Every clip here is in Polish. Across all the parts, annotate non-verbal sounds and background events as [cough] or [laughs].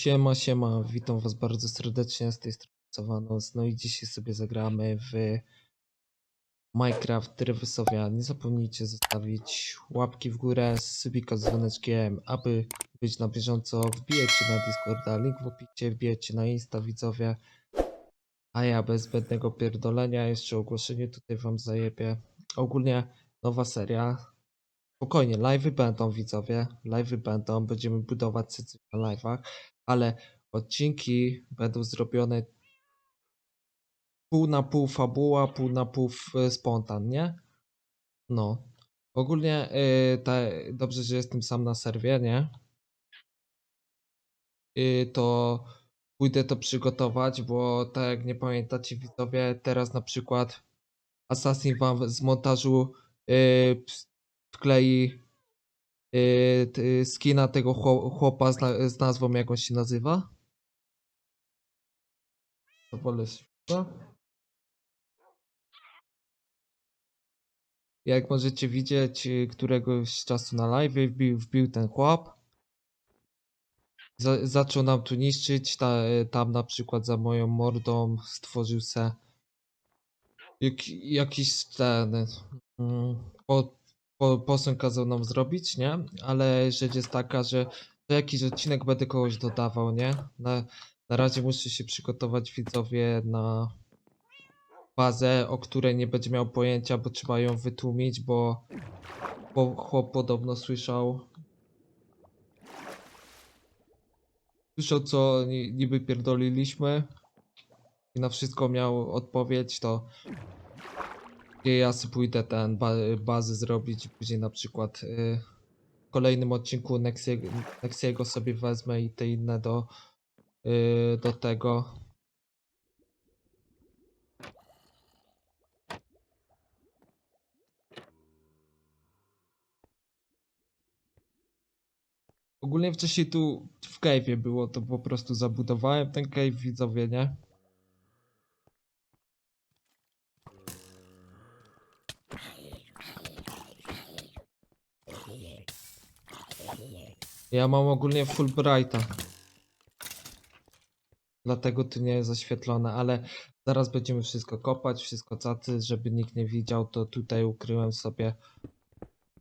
Siema, siema, witam was bardzo serdecznie z tej strony. No i dzisiaj sobie zagramy w Minecraft Drewesowia. Nie zapomnijcie zostawić łapki w górę, subika z dzwoneczkiem, aby być na bieżąco. Wbijecie na Discorda, link w opisie, wbijecie na Insta widzowie. A ja bez zbędnego pierdolenia jeszcze ogłoszenie tutaj wam zajebię. Ogólnie nowa seria. Spokojnie, live'y będą widzowie, live'y będą, będziemy budować coś na live'ach, ale odcinki będą zrobione pół na pół fabuła, pół na pół spontan, nie? No. Ogólnie yy, dobrze, że jestem sam na serwie, nie? Yy, to pójdę to przygotować, bo tak jak nie pamiętacie widzowie, teraz na przykład Assassin wam z montażu yy, wklei yy, t- skina tego chło- chłopa z, na- z nazwą, jak on się nazywa? Wolę. Jak możecie widzieć, y, któregoś czasu na live wbił, wbił ten chłop. Za, zaczął nam tu niszczyć. Ta, y, tam na przykład za moją mordą stworzył se jak, jakiś ten mm, po, posąg kazał nam zrobić, nie? Ale rzecz jest taka, że to jakiś odcinek będę kogoś dodawał, nie? Na, na razie muszę się przygotować widzowie na bazę, o której nie będzie miał pojęcia, bo trzeba ją wytłumić, bo, bo chłop podobno słyszał. Słyszał, co ni- niby pierdoliliśmy i na wszystko miał odpowiedź, to ja sobie pójdę ten ba bazy zrobić później na przykład y, w kolejnym odcinku Nexiego, Nexiego sobie wezmę i te inne do, y, do tego. Ogólnie wcześniej tu w cave'ie było, to po prostu zabudowałem ten cave, widzowie, nie? Ja mam ogólnie Fulbrighta. Dlatego tu nie jest zaświetlone, ale zaraz będziemy wszystko kopać, wszystko cacy, żeby nikt nie widział, to tutaj ukryłem sobie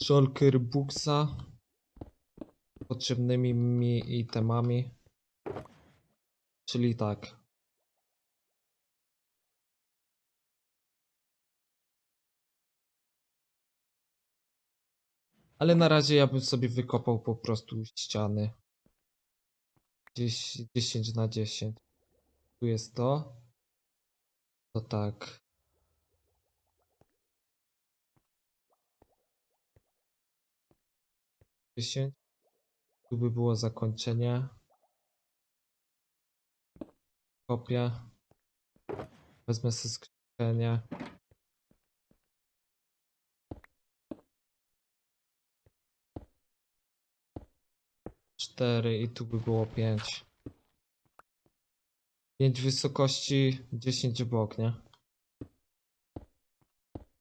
Shulker Booksa potrzebnymi mi itemami. Czyli tak. Ale na razie ja bym sobie wykopał po prostu ściany. Gdzieś 10 na 10. Tu jest to. To tak. Dziesięć. Tu by było zakończenie. Kopię. Wezmę sobie skrzynię. Cztery i tu by było pięć. Pięć wysokości, dziesięć bok, nie?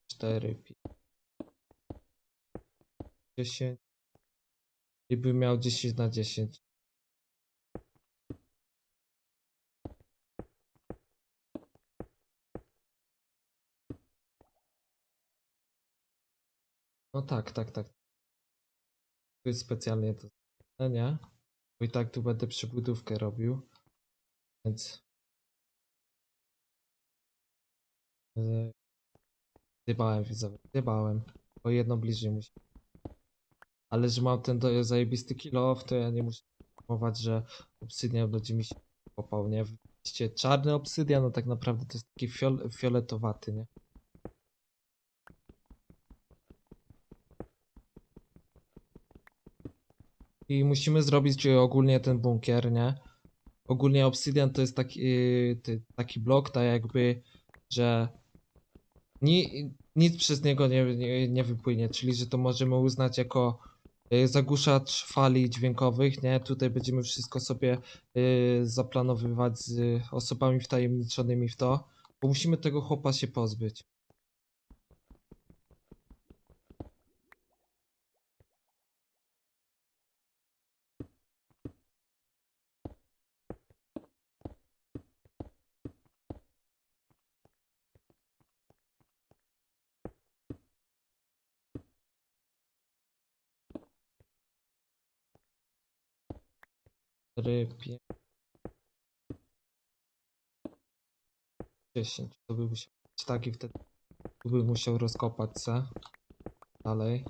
Cztery, pięć. Dziesięć. I by miał 10 na 10. No tak, tak, tak. Tu jest specjalnie to nie? Bo i tak tu będę przybudówkę robił. Więc. Dybałem widzowie, dybałem. O jedno bliżej musi. Ale że mam ten zajebisty kill off, to ja nie muszę informować, że obsydian będzie mi się kopał, nie? Widzicie, czarny obsydian, no tak naprawdę to jest taki fiol, fioletowaty, nie? I musimy zrobić e, ogólnie ten bunkier, nie? Ogólnie obsydian to jest taki, yy, ty- taki blok, tak jakby, że ni, nic przez niego nie, nie, nie wypłynie, czyli że to możemy uznać jako y, zagłuszacz fali dźwiękowych, nie? Tutaj będziemy wszystko sobie y, zaplanowywać z osobami wtajemniczonymi w to, bo musimy tego chłopa się pozbyć. 4, 5, 10. To by musiał być tak i wtedy by musiał rozkopać se. Dalej.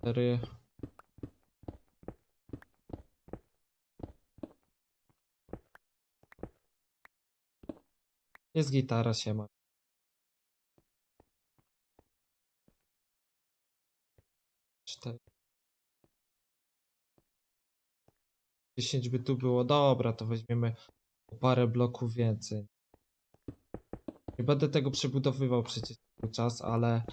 Cztery. Jest gitara się ma. Cztery. 10 by tu było. Dobra, to weźmiemy parę bloków więcej. Nie będę tego przebudowywał przecież cały czas, ale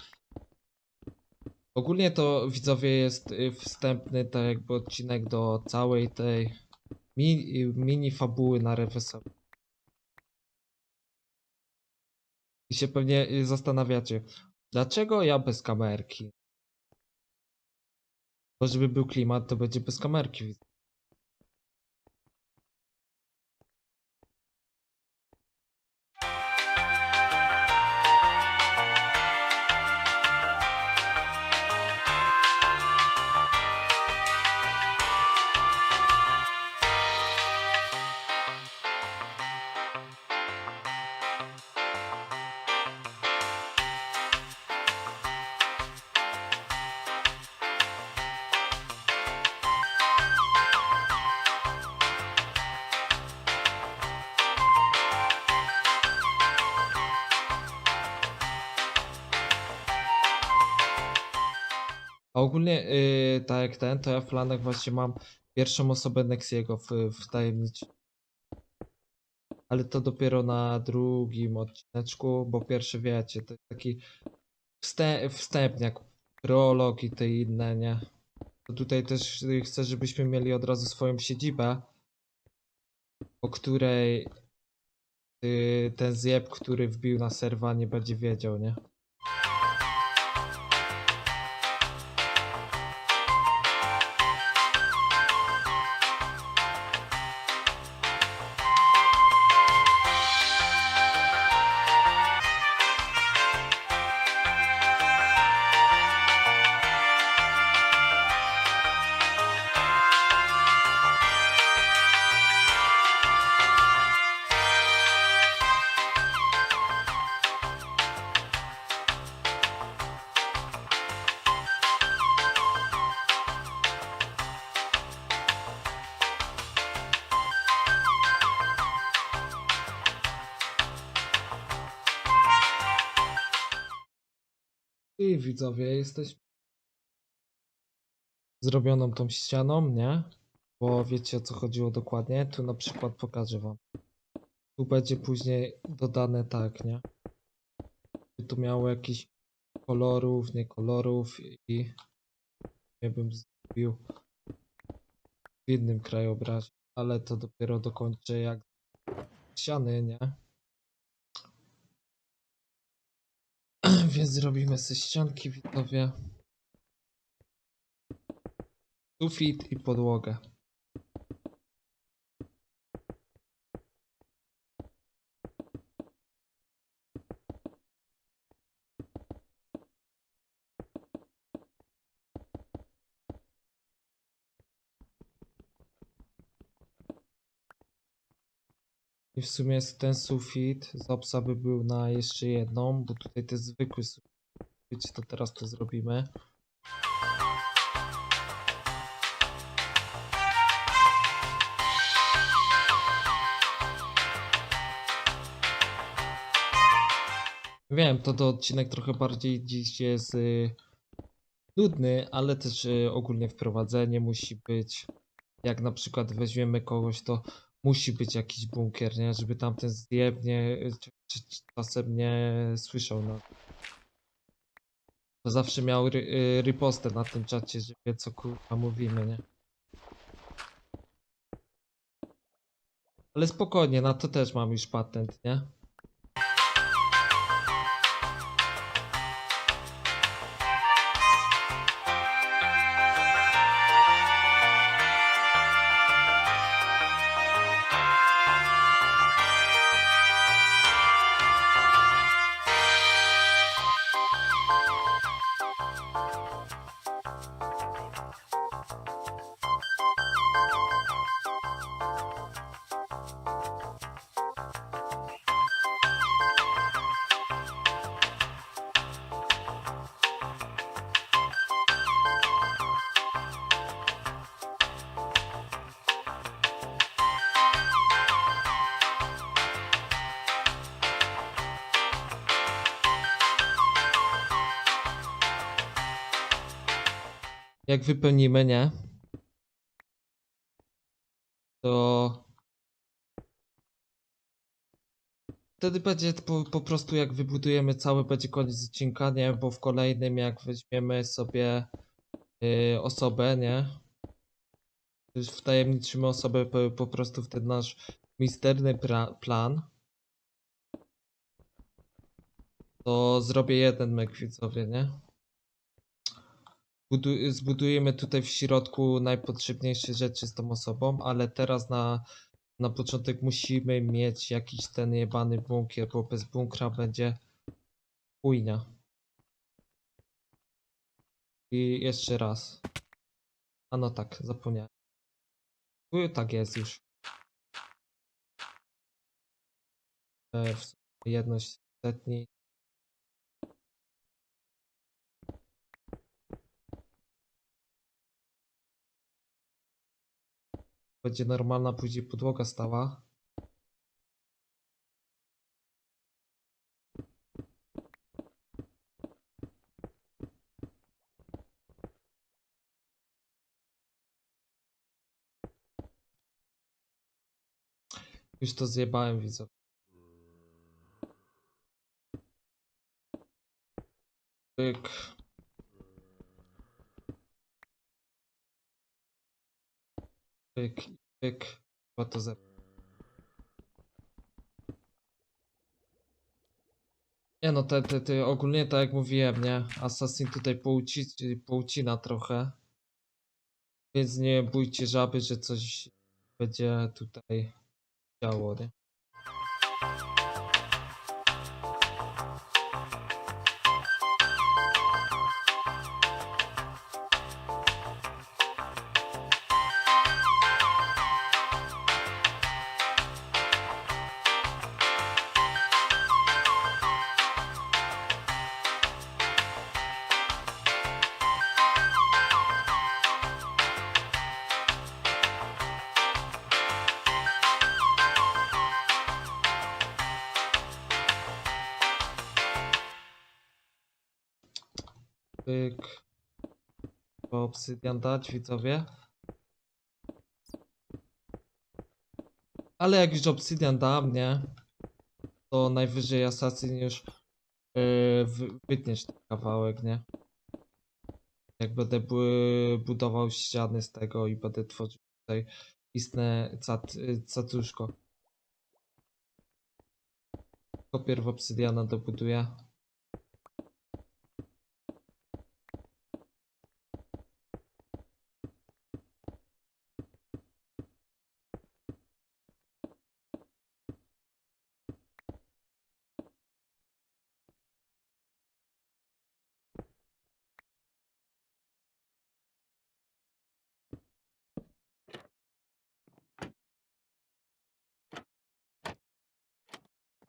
ogólnie to widzowie jest y, wstępny tak jakby odcinek do całej tej mi, y, mini fabuły na Rewesowi. I się pewnie y, zastanawiacie, dlaczego ja bez kamerki? Bo żeby był klimat, to będzie bez kamerki. A ogólnie yy, tak jak ten, to ja w planach właśnie mam pierwszą osobę Nexiego w, w tajemnicy. Ale to dopiero na drugim odcineczku, bo pierwszy wiecie, to jest taki wstęp, wstępniak, prolog i te inne, nie? To tutaj też y, chcę, żebyśmy mieli od razu swoją siedzibę, o której y, ten zjeb, który wbił na serwa nie będzie wiedział, nie? Widzowie, jesteś zrobioną tą ścianą, nie? Bo wiecie o co chodziło dokładnie. Tu na przykład pokażę wam. Tu będzie później dodane tak, nie? By tu miało jakiś kolorów, nie kolorów i nie bym zrobił w innym krajobrazie, ale to dopiero dokończę jak ściany, nie? Więc zrobimy sobie ścianki widzowie. Sufit i podłogę. W sumie ten sufit z by był na jeszcze jedną, bo tutaj to zwykły sufit. To teraz to zrobimy. Wiem, to to odcinek trochę bardziej dziś jest y, nudny, ale też y, ogólnie wprowadzenie musi być. Jak na przykład weźmiemy kogoś, to musi być jakiś bunkier, nie? Żeby tamten zjeb nie, czy, czy, czy czasem nie słyszał nas. To zawsze miał ry, y, ripostę na tym czacie, że wie co kurwa mówimy, nie? Ale spokojnie, na to też mam już patent, nie? Jak wypełnimy, nie? To wtedy będzie po, po prostu jak wybudujemy cały, będzie koniec odcinka, nie? Bo w kolejnym jak weźmiemy sobie y, osobę, nie? Wtajemniczymy osobę po, po prostu w ten nasz misterny plan. To zrobię jeden mek widzowie, nie? Budu- zbudujemy tutaj w środku najpotrzebniejsze rzeczy z tą osobą, ale teraz na, na początek musimy mieć jakiś ten jebany bunkier, bo bez bunkra będzie chujnia. I jeszcze raz. A no tak, zapomniałem. Tu tak jest już. E, jedność setni. Będzie normalna później podłoga stała. Już to zjebałem widzę. Pyk. Pyk, pyk. Chyba to ze... Nie no, te, te, te, ogólnie tak jak mówiłem, nie? Assassin tutaj pouci, poucina trochę. Więc nie bójcie żaby, że coś będzie tutaj działo, nie? Pyk. Trzeba obsydian dać, widzowie. Ale jak już obsydian dam, nie? To najwyżej Assassin już yy, wy- wytniesz ten kawałek, nie? Jak będę bu- budował ściany z tego i będę tworzył tutaj istne cat, y, cacuszko. To pierw obsydiana dobuduję.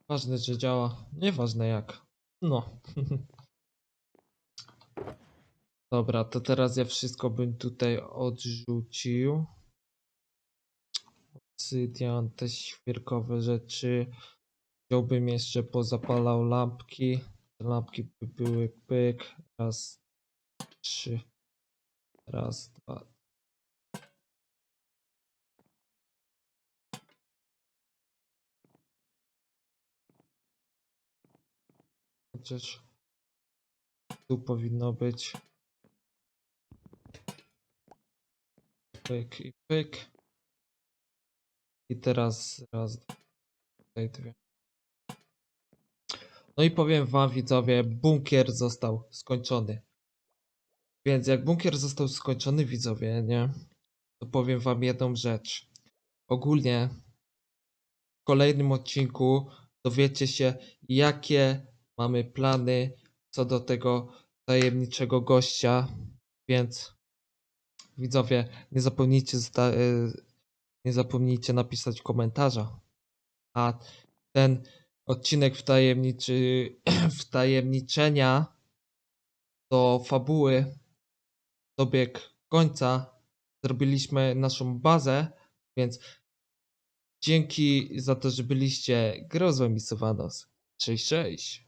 Ważne, że działa. Nieważne jak. No. [laughs] Dobra, to teraz ja wszystko bym tutaj odrzucił. Obsydian, te świerkowe rzeczy. Wziąłbym jeszcze, pozapalał lampki. Te lampki by były pyk. Raz, trzy. Raz, dwa. Chociaż tu powinno być. Pyk i pyk. I teraz raz, tutaj dwie. No i powiem wam widzowie, bunkier został skończony. Więc jak bunkier został skończony widzowie, nie? To powiem wam jedną rzecz. Ogólnie w kolejnym odcinku dowiecie się jakie mamy plany co do tego tajemniczego gościa. Więc widzowie, nie zapomnijcie, y, nie zapomnijcie napisać komentarza. A ten odcinek wtajemniczy, [clears throat] wtajemniczenia do fabuły dobiegł końca. Zrobiliśmy naszą bazę, więc dzięki za to, że byliście. Grozłem i Sowanos. Cześć, cześć.